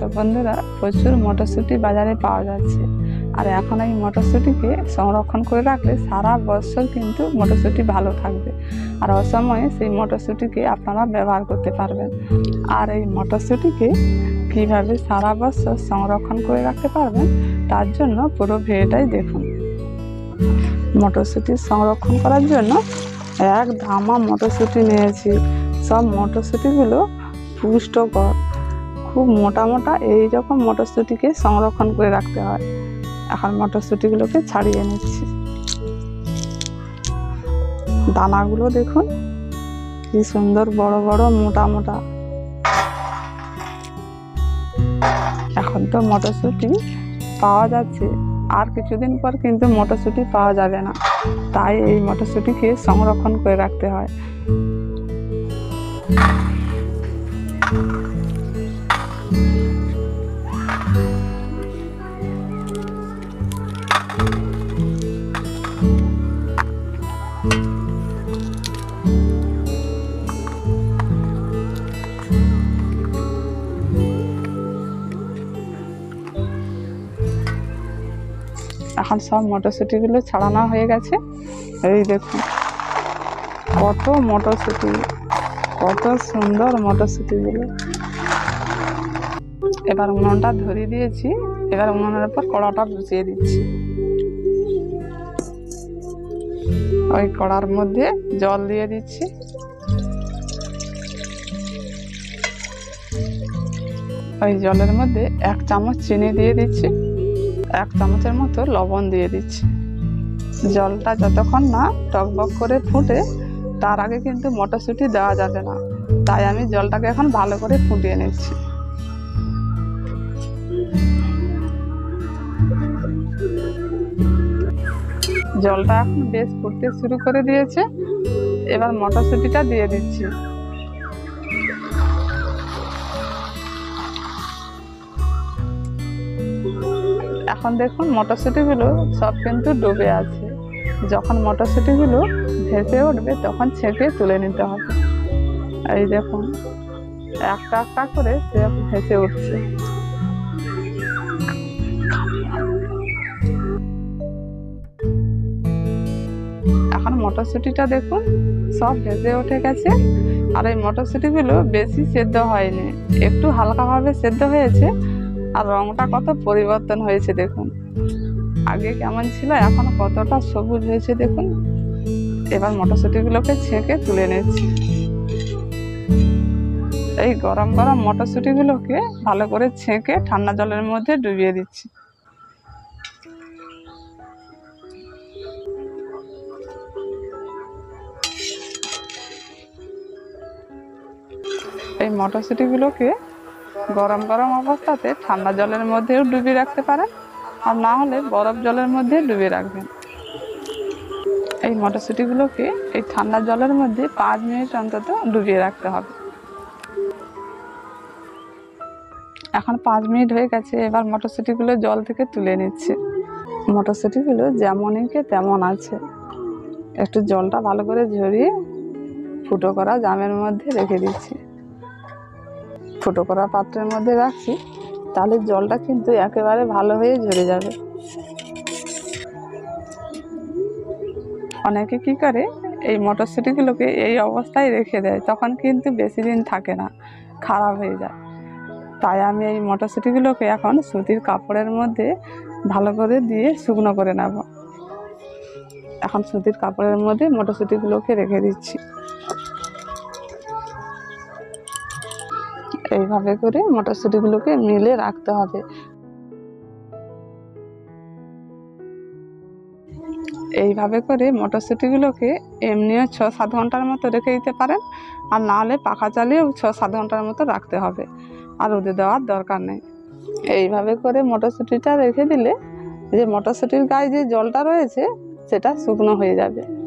তো বন্ধুরা প্রচুর মটরশুঁটি বাজারে পাওয়া যাচ্ছে। আর এখন এই মটরশুঁটিকে সংরক্ষণ করে রাখলে সারা বছর কিন্তু মটরশুঁটি ভালো থাকবে। আর অসময়ে সেই মটরশুঁটিকে আপনারা ব্যবহার করতে পারবেন। আর এই মটরশুঁটিকে কীভাবে সারা বছর সংরক্ষণ করে রাখতে পারবেন, তার জন্য পুরো ভিডিওটাই দেখুন। মটরশুঁটি সংরক্ষণ করার জন্য এক ধামা মটরশুঁটি নিয়েছি। সব মটরশুঁটিগুলো পুষ্টকর খুব মোটা মোটা এই রকম মটরশুঁটিকে সংরক্ষণ করে রাখতে হয়। এখন মটরশুঁটিগুলোকে ছাড়িয়ে নিচ্ছি। দানাগুলো দেখুন, কি সুন্দর বড় বড়, মোটা মোটা। এখন তো মটরশুঁটি পাওয়া যাচ্ছে। আর কিছুদিন পর কিন্তু মটরশুঁটি পাওয়া যাবে না। তাই এই মটরশুঁটিকে সংরক্ষণ করে রাখতে হয়। এখন সব মটরশুঁটিগুলো ছাড়ানো হয়ে গেছে। এই দেখুন, কত মটরশুঁটি, কত সুন্দর মটরশুঁটিগুলো। এবার উনুনটা ধরিয়ে দিয়েছি, এবার উনুনের উপর কড়াটা বসিয়ে দিচ্ছি। ওই কড়ার মধ্যে জল দিয়ে দিচ্ছি। ওই জলের মধ্যে এক চামচ চিনি দিয়ে দিচ্ছি। এক চামচের মতো লবণ দিয়ে দিচ্ছি। জলটা যতক্ষণ না টকবক করে ফুটে, তার আগে কিন্তু মটরশুঁটি দেওয়া যাবে না। তাই আমি জলটাকে এখন ভালো করে ফুটিয়ে নিচ্ছি। জলটা এখন বেশ ফুটতে শুরু করে দিয়েছে। এবার মটরশুঁটিটা দিয়ে দিচ্ছি। এখন দেখুন মটরশুঁটিগুলো সব কিন্তু ডুবে আছে। যখন মটরশুঁটিগুলো ভেসে উঠবে তখন ছেঁকে তুলে নিতে হবে। এই দেখুন, একটা একটা করে সে ভেসে উঠছে। এখন মটরশুঁটিটা দেখুন, সব ভেসে উঠে গেছে। আর এই মটরশুঁটিগুলো বেশি সেদ্ধ হয়নি। একটু হালকাভাবে সেদ্ধ হয়েছে আর রংটা কত পরিবর্তন হয়েছে দেখুন। আগে কেমন ছিল, এখন কতটা সবুজ হয়েছে দেখুন। এবার মটরশুঁটিগুলোকে ছেঁকে তুলে নিচ্ছি। এই গরম গরম মটরশুঁটিগুলোকে ভালো করে ছেঁকে ঠান্ডা জলের মধ্যে ডুবিয়ে দিচ্ছি। এই মটরশুঁটিগুলোকে গরম গরম অবস্থাতে ঠান্ডা জলের মধ্যেও ডুবিয়ে রাখতে পারেন আর না হলে বরফ জলের মধ্যে ডুবিয়ে রাখবেন। এই মটরশুঁটিগুলোকে এই ঠান্ডা জলের মধ্যে পাঁচ মিনিট অন্তত ডুবিয়ে রাখতে হবে। এখন পাঁচ মিনিট হয়ে গেছে, এবার মটরশুঁটিগুলো জল থেকে তুলে নিচ্ছে। মটরশুঁটিগুলো যেমনইকে তেমন আছে। একটু জলটা ভালো করে ঝরিয়ে ফুটো করা জামের মধ্যে রেখে দিচ্ছি। ফুটো করা পাত্রের মধ্যে রাখছি, তাহলে জলটা কিন্তু একেবারে ভালো হয়ে ঝরে যাবে। অনেকে কি করে, এই মটরশুঁটিগুলোকে এই অবস্থায় রেখে দেয়, তখন কিন্তু বেশি দিন থাকে না, খারাপ হয়ে যায়। তাই আমি এই মটরশুঁটিগুলোকে এখন সুতির কাপড়ের মধ্যে ভালো করে দিয়ে শুকনো করে নেব। এখন সুতির কাপড়ের মধ্যে মটরশুঁটিগুলোকে রেখে দিচ্ছি। এইভাবে করে মটরশুঁটিগুলোকে মিলে রাখতে হবে। এইভাবে করে মটরশুঁটিগুলোকে এমনিও ছ সাত ঘণ্টার মতো রেখে দিতে পারেন। আর না হলে পাখা চালিয়েও ছ সাত ঘণ্টার মতো রাখতে হবে। আর রোদে দেওয়ার দরকার নেই। এইভাবে করে মটরশুঁটিটা রেখে দিলে যে মটরশুঁটির গায়ে যে জলটা রয়েছে, সেটা শুকনো হয়ে যাবে।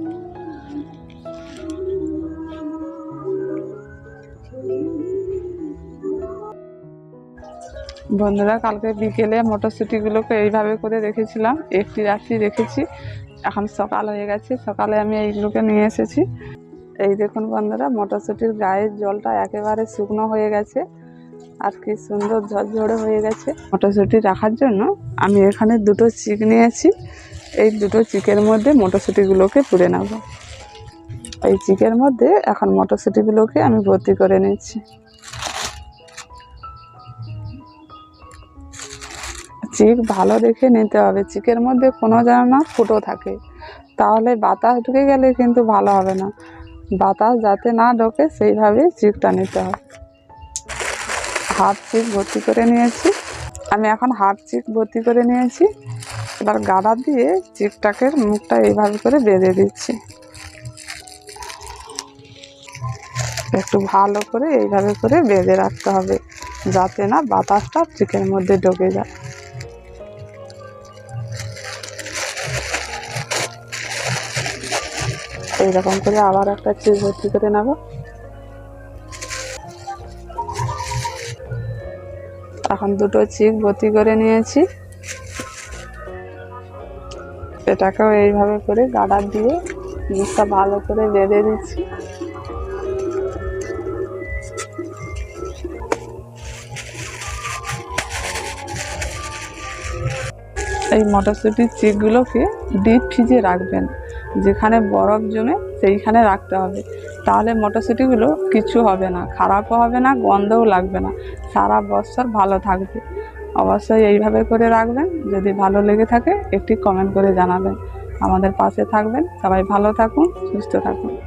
বন্ধুরা, কালকে বিকেলে মটরশুঁটিগুলোকে এইভাবে করে রেখেছিলাম। একটি রাত্রি রেখেছি। এখন সকাল হয়ে গেছে। সকালে আমি এইগুলোকে নিয়ে এসেছি। এই দেখুন বন্ধুরা, মটরশুঁটির গায়ের জলটা একেবারে শুকনো হয়ে গেছে। আর কি সুন্দর ঝরঝরে হয়ে গেছে। মটরশুঁটি রাখার জন্য আমি এখানে দুটো চিক নিয়েছি। এই দুটো চিকের মধ্যে মটরশুঁটিগুলোকে পুড়ে নেব। এই চিকের মধ্যে এখন মটরশুঁটিগুলোকে আমি ভর্তি করে নিচ্ছি। চিক ভালো দেখে নিতে হবে। চিকের মধ্যে কোনো যেন না ফুটো থাকে। তাহলে বাতাস ঢুকে গেলে কিন্তু ভালো হবে না। বাতাস যাতে না ঢোকে সেইভাবে চিকটা নিতে হবে। হাফ চিক ভর্তি করে নিয়েছি। আমি এখন হাফ চিক ভর্তি করে নিয়েছি। এবার গাদা দিয়ে চিকটাকে মুখটা এইভাবে করে বেঁধে দিচ্ছি। একটু ভালো করে এইভাবে করে বেঁধে রাখতে হবে, যাতে না বাতাসটা চিকের মধ্যে ঢুকে যায়। এইরকম করে আবার একটা চিজ ভর্তি করে নেব। এখন দুটো চিক ভর্তি করে নিয়েছি। এটাকেও এইভাবে করে গাডার দিয়ে মুখটা ভালো করে বেঁধে দিচ্ছি এই মটরশুঁটির চিকগুলোকে ডিপ ফ্রিজে রাখবেন। যেখানে বরফ জমে সেইখানে রাখতে হবে। তাহলে মটরশুঁটিগুলো কিছু হবে না, খারাপও হবে না, গন্ধও লাগবে না। সারা বছর ভালো থাকবে। অবশ্যই এইভাবে করে রাখবেন। যদি ভালো লেগে থাকে একটি কমেন্ট করে জানাবেন। আমাদের পাশে থাকবেন। সবাই ভালো থাকুন, সুস্থ থাকুন।